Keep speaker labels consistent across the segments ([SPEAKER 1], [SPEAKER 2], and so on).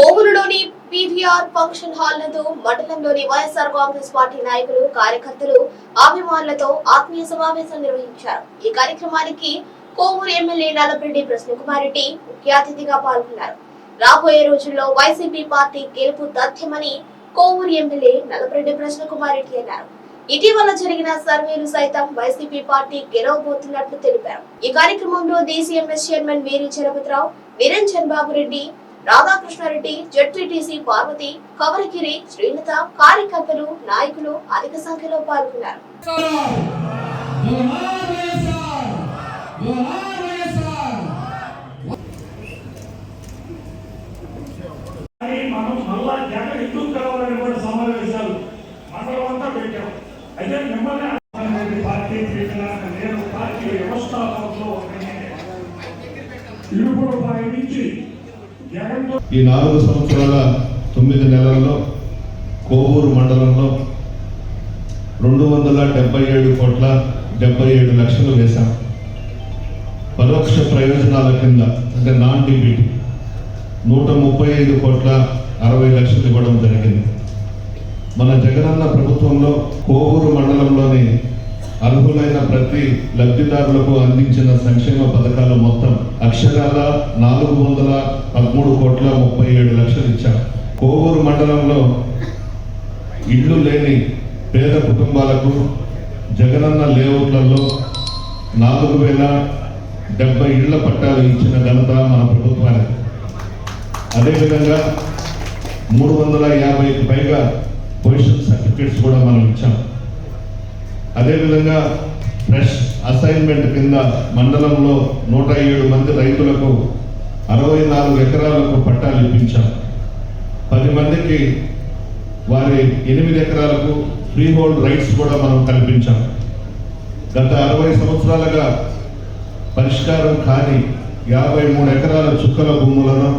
[SPEAKER 1] కోవూరులోని PVR function hall నందు మండలంలోని YSR Congress party నాయకులు కార్యకర్తలు అభిమానులతో ఆత్మీయ సమావేశం నిర్వహించారు. ఈ కార్యక్రమానికి కోవూరు ఎమ్మెల్యే నల్లపరెడ్డి ప్రశ్నకుమారెడ్డి ముఖ్య అతిథిగా పాల్గొన్నారు. రాబోయే రోజుల్లో వైసీపీ పార్టీ గెలుపు తథ్యమని కోవూరు ఎమ్మెల్యే నల్లపరెడ్డి ప్రశ్నకుమారెడ్డి అన్నారు. ఇటీవల జరిగిన సర్వేలు సైతం వైసీపీ పార్టీ గెలవబోతున్నట్లు తెలిపారు. ఈ కార్యక్రమంలో DCMS chairman Veeri Chalapathirao Niranjan Babu Reddy Radhakrishnareddy ZPTC Parvathi Kavaragiri Srilatha కార్యకర్తలు నాయకులు అధిక సంఖ్యలో పాల్గొన్నారు
[SPEAKER 2] మనం మళ్ళా జగన్ ఎందుకు కూడా సమావేశాలు మండలం అంతా పెట్టాం అయితే మిమ్మల్ని పార్టీ నేను పార్టీ నుంచి
[SPEAKER 3] ఈ నాలుగు సంవత్సరాల తొమ్మిది నెలల్లో కోవూరు మండలంలో రెండు వందల డెబ్బై ఏడు కోట్ల డెబ్బై ఏడు లక్షలు వేశాం. పరోక్ష ప్రయోజనాల కింద అంటే నాన్ డిబిటీ నూట ముప్పై ఐదు కోట్ల అరవై లక్షలు ఇవ్వడం జరిగింది. మన జగనన్న ప్రభుత్వంలో కోవూరు మండలంలోని అర్హులైన ప్రతి లబ్ధిదారులకు అందించిన సంక్షేమ పథకాలు మొత్తం అక్షరాల నాలుగు వందల పదమూడు కోట్ల ముప్పై ఏడు లక్షలు ఇచ్చాం కోవూరు మండలంలో ఇళ్ళు లేని పేద కుటుంబాలకు జగనన్న లేఅవుట్లలో నాలుగు వేల డెబ్బై ఇళ్ళ పట్టాలు ఇచ్చిన ఘనత మన ప్రభుత్వానికి. అదేవిధంగా మూడు వందల యాభైకి పైగా పొజిషన్ సర్టిఫికేట్స్ కూడా మనం ఇచ్చాం. అదేవిధంగా ఫ్రెష్ అసైన్మెంట్ కింద మండలంలో నూట ఏడు మంది రైతులకు అరవై నాలుగు ఎకరాలకు పట్టాలు ఇప్పించాం. పది మందికి వారి ఎనిమిది ఎకరాలకు ఫ్రీ హోల్డ్ రైట్స్ కూడా మనం కల్పించాం. గత అరవై సంవత్సరాలుగా పరిష్కారం కాని యాభై మూడు ఎకరాల చుక్కల భూములను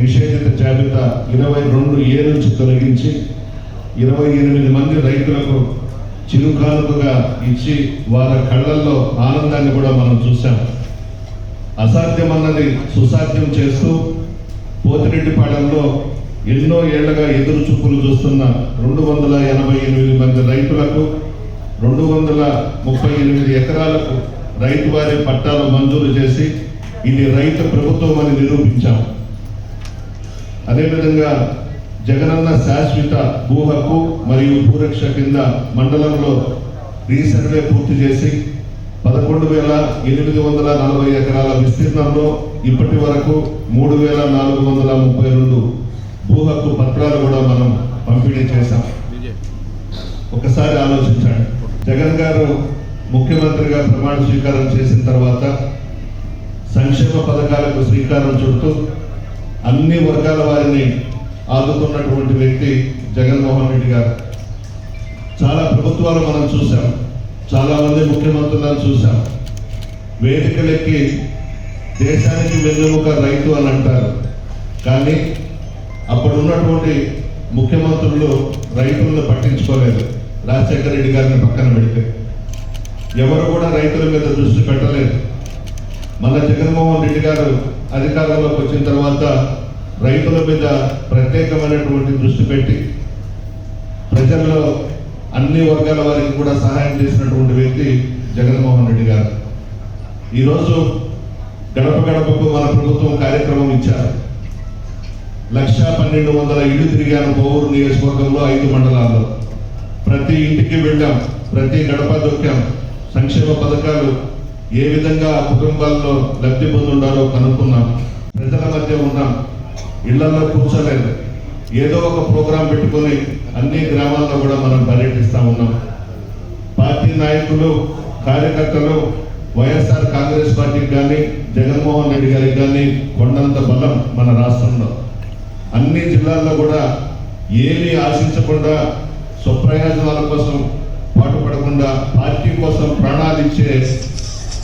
[SPEAKER 3] నిషేధిత జాబితా ఇరవై రెండు ఏ నుంచి తొలగించి ఇరవై ఎనిమిది మంది రైతులకు చిరుకానుకగా ఇచ్చి వారి కళ్ళల్లో ఆనందాన్ని కూడా మనం చూసాం అసాధ్యం అన్నది సుసాధ్యం చేస్తూ పోతిరెడ్డిపాలెంలో ఎన్నో ఏళ్ళుగా ఎదురు చూపులు చూస్తున్న రెండు వందల ఎనభై ఎనిమిది మంది రైతులకు రెండు వందల ముప్పై ఎనిమిది ఎకరాలకు రైతు వారి పట్టాలు మంజూరు చేసి ఇది రైతు ప్రభుత్వం అని నిరూపించాం. అదేవిధంగా జగనన్న శాశ్వత భూ హక్కు మరియు భూరక్ష కింద మండలంలో రీసర్వే పూర్తి చేసి పదకొండు వేల ఎనిమిది వందల నలభై ఎకరాల విస్తీర్ణంలో ఇప్పటి వరకు మూడు వేల నాలుగు వందల ముప్పై రెండు భూ హక్కు పత్రాలు కూడా మనం పంపిణీ చేశాం. ఒకసారి ఆలోచించండి. జగన్ గారు ముఖ్యమంత్రిగా ప్రమాణ స్వీకారం చేసిన తర్వాత సంక్షేమ పథకాలకు శ్రీకారం చుడుతూ అన్ని వర్గాల వారిని ఆదుకున్నటువంటి వ్యక్తి జగన్మోహన్ రెడ్డి గారు. చాలా ప్రభుత్వాలు మనం చూసాం చాలామంది ముఖ్యమంత్రులను చూసాం వేదికలెక్కి దేశానికి వెన్నెముక రైతు అని అంటారు. కానీ అప్పుడు ఉన్నటువంటి ముఖ్యమంత్రులు రైతులను పట్టించుకోలేదు. రాజశేఖర రెడ్డి గారిని పక్కన పెడితే. ఎవరు కూడా రైతుల మీద దృష్టి పెట్టలేదు. మన జగన్మోహన్ రెడ్డి గారు అధికారంలోకి వచ్చిన తర్వాత రైతుల మీద ప్రత్యేకమైనటువంటి దృష్టి పెట్టి ప్రజల్లో అన్ని వర్గాల వారికి కూడా సహాయం చేసినటువంటి వ్యక్తి జగన్మోహన్ రెడ్డి గారు. ఈరోజు గడప గడపకు మన ప్రభుత్వం కార్యక్రమం ఇచ్చారు. లక్ష పన్నెండు వందల ఇళ్ళు తిరిగాను కోవూరు నియోజకవర్గంలో ఐదు మండలాల్లో. ప్రతి ఇంటికి వెళ్ళాం ప్రతి గడప దొక్కాం. సంక్షేమ పథకాలు ఏ విధంగా ఆ కుటుంబాల్లో లబ్ధి పొందుండాలో కనుక్కున్నాం. ప్రజల మధ్య ఉన్నాం. ఇళ్ళలో కూర్చోలేదు. ఏదో ఒక ప్రోగ్రాం పెట్టుకొని అన్ని గ్రామాల్లో కూడా మనం పర్యటిస్తా ఉన్నాం. పార్టీ నాయకులు కార్యకర్తలు వైఎస్ఆర్ కాంగ్రెస్ పార్టీకి కానీ జగన్మోహన్ రెడ్డి గారికి కానీ కొండంత బలం మన రాష్ట్రంలో. అన్ని జిల్లాల్లో కూడా ఏమీ ఆశించకుండా స్వప్రయోజనాల కోసం పాటుపడకుండా పార్టీ కోసం ప్రాణాలు ఇచ్చే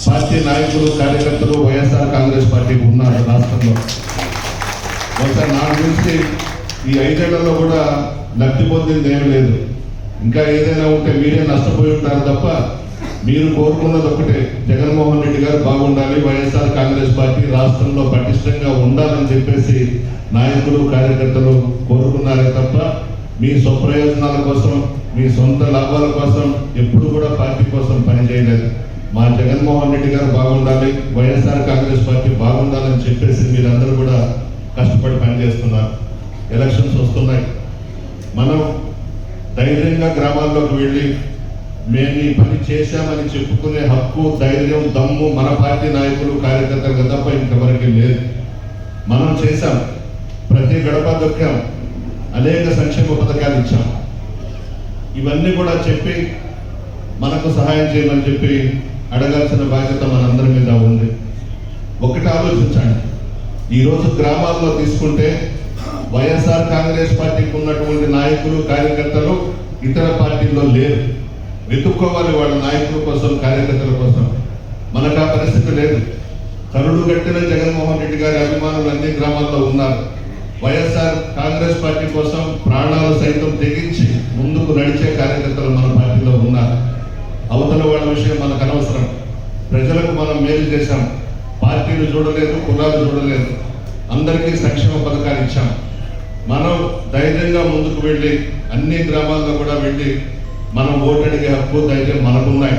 [SPEAKER 3] పార్టీ నాయకులు కార్యకర్తలు వైఎస్ఆర్ కాంగ్రెస్ పార్టీకి ఉన్నారు రాష్ట్రంలో. మొత్తం నాకు తెలిసి ఈ ఐదేళ్ళలో కూడా లబ్ధి పొందింది ఏం లేదు. ఇంకా ఏదైనా ఉంటే మీరే నష్టపోయి ఉంటారు తప్ప మీరు కోరుకున్నది ఒకటే జగన్మోహన్ రెడ్డి గారు బాగుండాలి వైఎస్ఆర్ కాంగ్రెస్ పార్టీ రాష్ట్రంలో పటిష్టంగా ఉండాలని చెప్పేసి నాయకులు కార్యకర్తలు కోరుకున్నారే తప్ప మీ స్వప్రయోజనాల కోసం మీ సొంత లాభాల కోసం ఎప్పుడు కూడా పార్టీ కోసం పనిచేయలేదు మా జగన్మోహన్ రెడ్డి గారు బాగుండాలి వైఎస్ఆర్ కాంగ్రెస్ పార్టీ బాగుండాలని చెప్పేసి మీరందరూ కూడా కష్టపడి పనిచేస్తున్నారు. ఎలక్షన్స్ వస్తున్నాయి. మనం ధైర్యంగా గ్రామాల్లోకి వెళ్ళి మేము ఈ పని చేశామని చెప్పుకునే హక్కు ధైర్యం దమ్ము మన పార్టీ నాయకులు కార్యకర్తలకు తప్ప ఇంతవరకు లేదు. మనం చేశాం. ప్రతి గడప దొక్కాం. అనేక సంక్షేమ పథకాలు ఇచ్చాం. ఇవన్నీ కూడా చెప్పి మనకు సహాయం చేయమని చెప్పి అడగాల్సిన బాధ్యత మనందరి మీద ఉంది. ఒకటి ఆలోచించండి. ఈరోజు గ్రామాల్లో తీసుకుంటే వైఎస్ఆర్ కాంగ్రెస్ పార్టీకి ఉన్నటువంటి నాయకులు కార్యకర్తలు ఇతర పార్టీల్లో లేరు. వెతుక్కోవాలి వాళ్ళ నాయకుల కోసం కార్యకర్తల కోసం. మనకు ఆ పరిస్థితి లేదు. కరుడు గట్టిన జగన్మోహన్ రెడ్డి గారి అభిమానులు అన్ని గ్రామాల్లో ఉన్నారు. వైఎస్ఆర్ కాంగ్రెస్ పార్టీ కోసం ప్రాణాలు సైతం తెగించి ముందుకు నడిచే కార్యకర్తలు మన పార్టీలో ఉన్నారు. అవతల వాళ్ళ విషయం మనకు అనవసరం. ప్రజలకు మనం మేలు చేశాం. పార్టీలు చూడలేదు కులాలు చూడలేదు. అందరికీ సంక్షేమ పథకాలు ఇచ్చాం. మనం ధైర్యంగా ముందుకు వెళ్ళి అన్ని గ్రామాల్లో కూడా వెళ్ళి మనం ఓటడిగే హక్కు ధైర్యం మనకున్నాయి.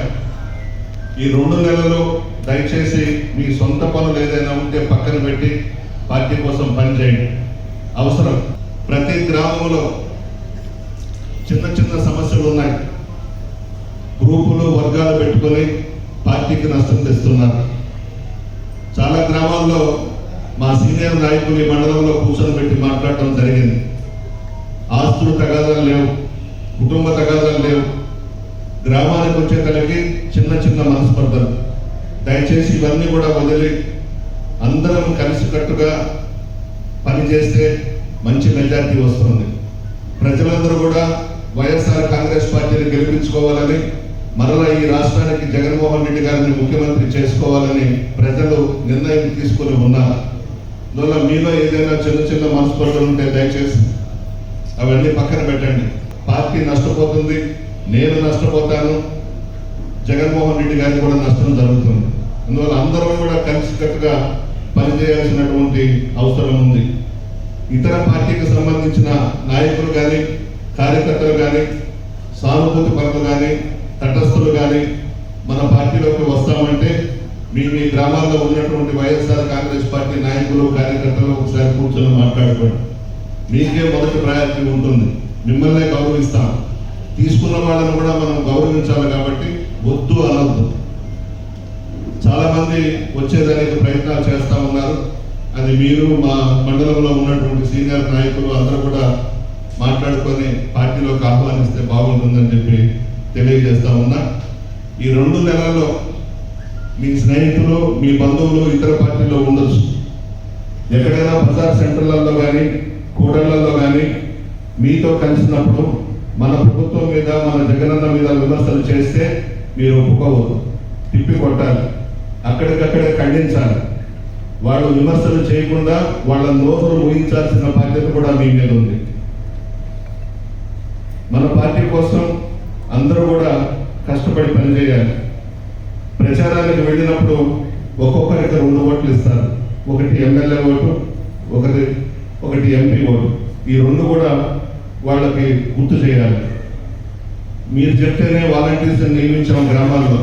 [SPEAKER 3] ఈ రెండు నెలలు దయచేసి మీ సొంత పనులు ఏదైనా ఉంటే పక్కన పెట్టి పార్టీ కోసం పనిచేయండి. అవసరం. ప్రతి గ్రామంలో చిన్న చిన్న సమస్యలు ఉన్నాయి. గ్రూపులు వర్గాలు పెట్టుకొని పార్టీకి నష్టం తెస్తున్నారు. చాలా గ్రామాల్లో మా సీనియర్ నాయకులు ఈ మండలంలో కూర్చొని పెట్టి మాట్లాడటం జరిగింది. ఆస్తులు తగాదాలు లేవు కుటుంబ తగాదాలు లేవు. గ్రామానికి వచ్చేసరికి చిన్న చిన్న మనస్పర్ధలు. దయచేసి ఇవన్నీ కూడా వదిలి అందరం కలిసికట్టుగా పనిచేస్తే మంచి మెజార్టీ వస్తుంది. ప్రజలందరూ కూడా వైఎస్ఆర్ కాంగ్రెస్ పార్టీని గెలిపించుకోవాలని మరలా ఈ రాష్ట్రానికి జగన్మోహన్ రెడ్డి గారిని ముఖ్యమంత్రి చేసుకోవాలని ప్రజలు నిర్ణయం తీసుకుని ఉన్నారు. అందువల్ల మీలో ఏదైనా చిన్న చిన్న మనస్పర్ధలు ఉంటే దయచేసి అవన్నీ పక్కన పెట్టండి. పార్టీ నష్టపోతుంది నేను నష్టపోతాను జగన్మోహన్ రెడ్డి గారికి కూడా నష్టం జరుగుతుంది. అందువల్ల అందరం కూడా కలిసికట్టుగా పనిచేయాల్సినటువంటి అవసరం ఉంది. ఇతర పార్టీకి సంబంధించిన నాయకులు కానీ కార్యకర్తలు కానీ సానుభూతి పనులు కానీ తటస్థులు కానీ మన పార్టీలోకి వస్తామంటే మీ మీ గ్రామాల్లో ఉన్నటువంటి వైఎస్ఆర్ కాంగ్రెస్ పార్టీ నాయకులు కార్యకర్తలు ఒకసారి కూర్చొని మాట్లాడుకోండి. మీకే మొదటి ప్రయారిటీ ఉంటుంది. మిమ్మల్నే గౌరవిస్తాం. తీసుకున్న వాళ్ళని కూడా మనం గౌరవించాలి కాబట్టి వద్దు అనద్దు. చాలామంది వచ్చేదానికి ప్రయత్నాలు చేస్తా ఉన్నారు. అది మీరు మా మండలంలో ఉన్నటువంటి సీనియర్ నాయకులు అందరూ కూడా మాట్లాడుకొని పార్టీలోకి ఆహ్వానిస్తే బాగుంటుందని చెప్పి తెలియజేస్తా ఉన్నా. ఈ రెండు నెలల్లో మీ స్నేహితులు మీ బంధువులు ఇతర పార్టీలో ఉండొచ్చు. ఎక్కడైనా బజార్ సెంటర్లలో కానీ కూడళ్ళలో కానీ మీతో కలిసినప్పుడు మన ప్రభుత్వం మీద మన జగనన్న మీద విమర్శలు చేస్తే మీరు ఒప్పుకోవద్దు. తిప్పి కొట్టాలి. అక్కడికక్కడే ఖండించాలి. వాళ్ళు విమర్శలు చేయకుండా వాళ్ళ నోరు ఊహించాల్సిన బాధ్యత కూడా మీ మీద ఉంది. మన పార్టీ కోసం అందరూ కూడా కష్టపడి పనిచేయాలి. ప్రచారానికి వెళ్ళినప్పుడు ఒక్కొక్కరికి రెండు ఓట్లు ఇస్తారు. ఒకటి ఎమ్మెల్యే ఓటు ఒకటి ఒకటి ఎంపీ ఓటు. ఈ రెండు కూడా వాళ్ళకి గుర్తు చేయాలి. మీరు చెప్తేనే వాలంటీర్స్ని నియమించాం గ్రామాల్లో.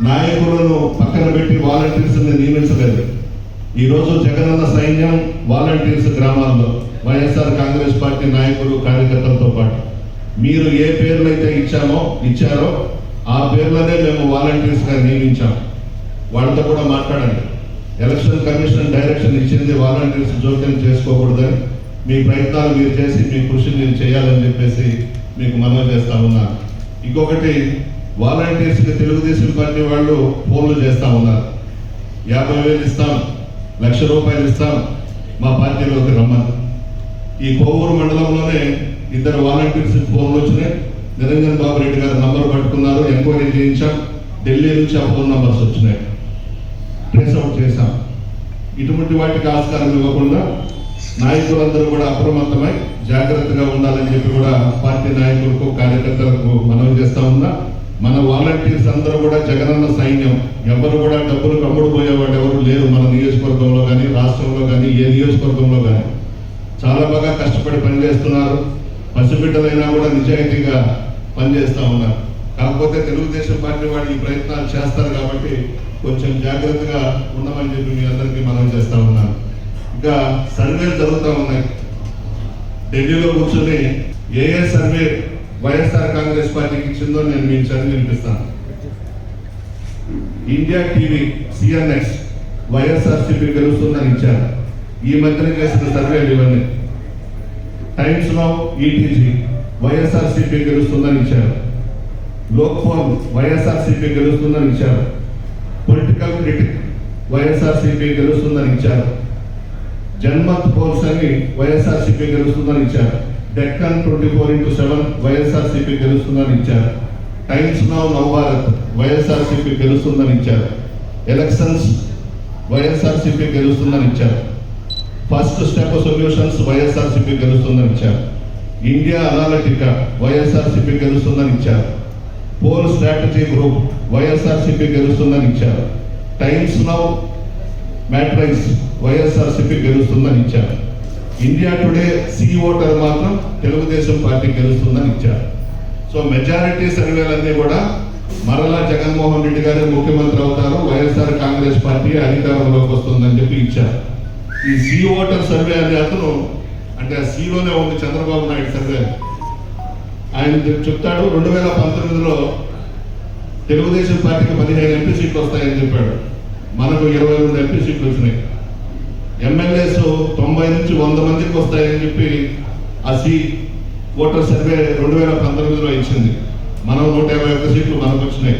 [SPEAKER 3] నాయకులను పక్కన పెట్టి వాలంటీర్స్ని నియమించలేదు. ఈరోజు జగనన్న సైన్యం వాలంటీర్స్ గ్రామాల్లో. వైఎస్ఆర్ కాంగ్రెస్ పార్టీ నాయకులు కార్యకర్తలతో పాటు. మీరు ఏ పేర్లు అయితే ఇచ్చామో ఇచ్చారో ఆ పేర్లనే మేము వాలంటీర్స్గా నియమించాం. వాళ్ళతో కూడా మాట్లాడండి. ఎలక్షన్ కమిషన్ డైరెక్షన్ ఇచ్చింది వాలంటీర్స్ జోక్యం చేసుకోకూడదని. మీ ప్రయత్నాలు మీరు చేసి మీ కృషి మీరు చేయాలని చెప్పేసి మీకు మనవి చేస్తా ఉన్నా. ఇంకొకటి వాలంటీర్స్కి తెలుగుదేశం పార్టీ వాళ్ళు ఫోన్లు చేస్తా ఉన్నారు. యాభై వేలు ఇస్తాం లక్ష రూపాయలు ఇస్తాం మా పార్టీలోకి రమ్మని. ఈ కోవూరు మండలంలోనే ఇద్దరు వాలంటీర్స్ ఫోన్లు వచ్చినాయి నిరంజన్ బాబు రెడ్డి గారు నంబర్ పట్టుకున్నారు ఎంక్వైరీ చేయించాం. ఢిల్లీ నుంచి ఆ ఫోన్ నంబర్స్ వచ్చినాయి. ట్రేస్ అవుట్ చేశాం. ఇటువంటి వాటికి ఆస్కారం ఇవ్వకుండా నాయకులందరూ కూడా అప్రమత్తమై జాగ్రత్తగా ఉండాలని చెప్పి కూడా పార్టీ నాయకులకు కార్యకర్తలకు మనవి చేస్తా ఉన్నా. మన వాలంటీర్స్ అందరూ కూడా జగనన్న సైన్యం. ఎవరు కూడా డబ్బులు కమ్ముడు పోయేవాడు ఎవరు లేరు మన నియోజకవర్గంలో కానీ రాష్ట్రంలో కానీ ఏ నియోజకవర్గంలో కానీ. చాలా బాగా కష్టపడి పనిచేస్తున్నారు. పసిబిడ్డలైనా కూడా నిజాయితీగా పనిచేస్తూ ఉన్నారు. కాకపోతే తెలుగుదేశం పార్టీ వాళ్ళు ఈ ప్రయత్నాలు చేస్తారు కాబట్టి కొంచెం జాగ్రత్తగా ఉండమని చెప్పి మీ అందరికీ మనం చేస్తూ ఉన్నాను. ఇంకా సర్వేలు జరుగుతూ ఉన్నాయి. ఢిల్లీలో కూర్చొని ఏ ఏ సర్వే వైఎస్ఆర్ కాంగ్రెస్ పార్టీకి ఇచ్చిందో నేను మీకు చదివి వినిపిస్తాను. ఇండియా టీవీ సిఎన్ఎక్స్ వైఎస్ఆర్సీపీ గెలుస్తుందని ఇచ్చారు. ఈ మధ్యన చేసిన సర్వేలు ఇవన్నీ. టైమ్స్ ఈటీజీ వైఎస్ఆర్సీపీ గెలుస్తుందని ఇచ్చారు. లోక్ఫోన్ వైఎస్ఆర్సీపీ గెలుస్తుందని ఇచ్చారు. పొలిటికల్ క్రిటిక్ వైఎస్ఆర్సీపీ గెలుస్తుందని ఇచ్చారు. జన్మత్ పోల్స్ అని వైఎస్ఆర్సీపీ గెలుస్తుందని ఇచ్చారు. Deccan twenty four into seven YSRCP గెలుస్తుందని ఇచ్చారు. టైమ్స్ నౌ నవభారత్ వైఎస్ఆర్సీపీ గెలుస్తుందని ఇచ్చారు. ఎలక్షన్స్ వైఎస్ఆర్సీపీ గెలుస్తుందని ఇచ్చారు. ఫస్ట్ స్టెప్ సొల్యూషన్స్ వైఎస్ఆర్సీపీ గెలుస్తుందని ఇచ్చారు. ఇండియా అనాలిటికా వైఎస్ఆర్సీపీ గెలుస్తుందని ఇచ్చారు. పోల్ స్ట్రాటజీ గ్రూప్ వైఎస్ఆర్సీపీ గెలుస్తుందని ఇచ్చారు. టైమ్స్ నౌ మ్యాట్రైస్ వైఎస్ఆర్సీపీ గెలుస్తుందని ఇచ్చారు. ఇండియా టుడే సి ఓటర్ మాత్రం తెలుగుదేశం పార్టీ గెలుస్తుందని ఇచ్చారు. సో మెజారిటీ సర్వేలన్నీ కూడా మరలా జగన్మోహన్ రెడ్డి గారు ముఖ్యమంత్రి అవుతారు. వైఎస్ఆర్ కాంగ్రెస్ పార్టీ అధికారంలోకి వస్తుందని చెప్పి ఇచ్చారు. ఈ సీ ఓటర్ సర్వే అనే అతను అంటే ఆ సీలోనే ఉంది చంద్రబాబు నాయుడు సర్వే ఆయన చెప్తాడు రెండు వేల పంతొమ్మిదిలో తెలుగుదేశం పార్టీకి పదిహేను ఎంపీ సీట్లు వస్తాయని చెప్పాడు. మనకు ఇరవై రెండు ఎంపీ సీట్లు వచ్చినాయి. ఎమ్మెల్యేస్ తొంభై నుంచి వంద మందికి వస్తాయని చెప్పి ఆ సీ ఓటర్ సర్వే రెండు వేల పంతొమ్మిదిలో ఇచ్చింది. మనం నూట యాభై ఒక్క సీట్లు మనకు వచ్చినాయి.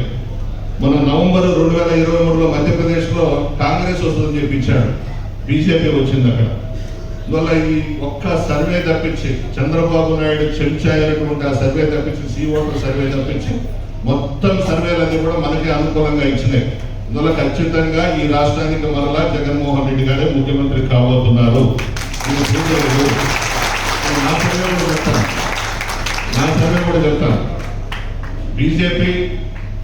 [SPEAKER 3] మన నవంబర్ రెండు వేల ఇరవై మూడులో మధ్యప్రదేశ్లో కాంగ్రెస్ వస్తుందని చెప్పించాడు బీజేపీ వచ్చింది అక్కడ. అందువల్ల ఈ ఒక్క సర్వే తప్పించి చంద్రబాబు నాయుడు చెంచా అయినటువంటి ఆ సర్వే తప్పించి సి ఓటర్ సర్వే తప్పించి మొత్తం సర్వేలన్నీ కూడా మనకి అనుకూలంగా ఇచ్చినాయి. అందువల్ల ఖచ్చితంగా ఈ రాష్ట్రానికి మరలా జగన్మోహన్ రెడ్డి గారే ముఖ్యమంత్రి కాబోతున్నారు. నా సర్వే కూడా చెప్తాను. నా సర్వే కూడా చెప్తాను. బీజేపీ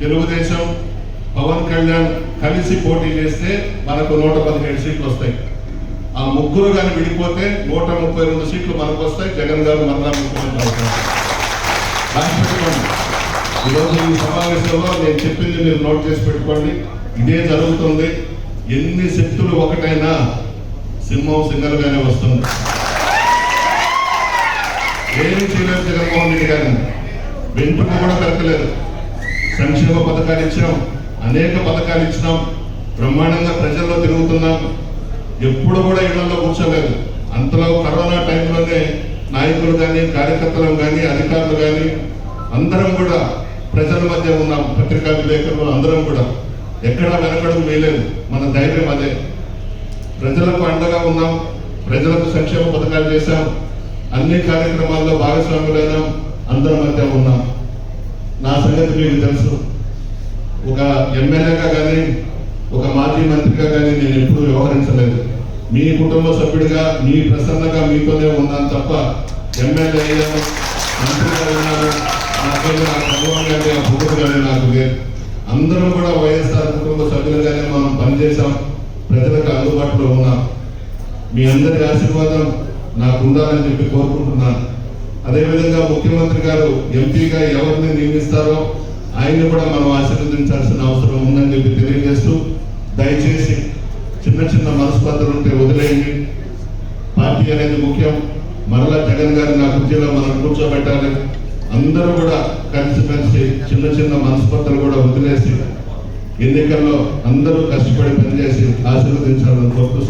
[SPEAKER 3] తెలుగుదేశం పవన్ కళ్యాణ్ కలిసి పోటీ చేస్తే మనకు నూట పదిహేడు సీట్లు వస్తాయి. ఆ ముగ్గురు కానీ విడిపోతే నూట ముప్పై రెండు సీట్లు మనకు వస్తాయి. జగన్ గారు మరలా ముఖ్యమంత్రి అవుతారు ఈరోజు ఈ సమావేశంలో నేను చెప్పింది మీరు నోట్ చేసి పెట్టుకోండి. ఇదే జరుగుతుంది. ఎన్ని శక్తులు ఒకటైనా సింహం సింగల్గానే వస్తుంది. ఏమి చేయలేదు జగన్మోహన్ రెడ్డి గారిని వెంట్రుక కూడా పెరకలేదు సంక్షేమ పథకాలు ఇచ్చాం. అనేక పథకాలు ఇచ్చినాం. బ్రహ్మాండంగా ప్రజల్లో తిరుగుతున్నాం. ఎప్పుడు కూడా ఇళ్ళలో కూర్చోలేదు. అంతలో కరోనా టైంలోనే నాయకులు కానీ కార్యకర్తలు కానీ అధికారులు కానీ అందరం కూడా ప్రజల మధ్య ఉన్నాం. పత్రికా విలేకరులు అందరం కూడా. ఎక్కడా వెనకడం వేయలేదు. మన ధైర్యం అదే. ప్రజలకు అండగా ఉన్నాం. ప్రజలకు సంక్షేమ పథకాలు చేశాం. అన్ని కార్యక్రమాల్లో భాగస్వాములైనాం. అందరి మధ్య ఉన్నాం. నా సంగతి మీకు తెలుసు. ఒక ఎమ్మెల్యేగా కానీ ఒక మాజీ మంత్రిగా కానీ నేను ఎప్పుడూ వ్యవహరించలేదు. మీ కుటుంబ సభ్యుడిగా మీ ప్రసన్నగా మీతోనే ఉన్నాను తప్ప ఎమ్మెల్యే అయ్యాను మంత్రిగా ఉన్నాను నాకు అనుభవం కానీ ఆ పొగరు కానీ నాకు లేదు. అందరం కూడా వైఎస్ఆర్ కుటుంబ సభ్యులుగానే మనం పనిచేశాం ప్రజలకు అందుబాటులో ఉన్నాం. మీ అందరి ఆశీర్వాదం నాకు ఉండాలని చెప్పి కోరుకుంటున్నాను. అదేవిధంగా ముఖ్యమంత్రి గారు ఎంపీగా ఎవరిని నియమిస్తారో ఆయన్ని కూడా మనం ఆశీర్వదించాల్సిన అవసరం ఉందని చెప్పి తెలియజేస్తూ దయచేసి చిన్న చిన్న మనస్పర్ధలు ఉంటే వదిలేయండి. పార్టీ అనేది ముఖ్యం. మరలా జగన్ గారిని నా కుర్చీలో మనం కూర్చోబెట్టాలి. అందరూ కూడా కలిసిమెలిసి చిన్న చిన్న మనస్పర్ధలు కూడా వదిలేసి ఎన్నికల్లో అందరూ కష్టపడి పనిచేసి ఆశీర్వదించాలని కోరుతూ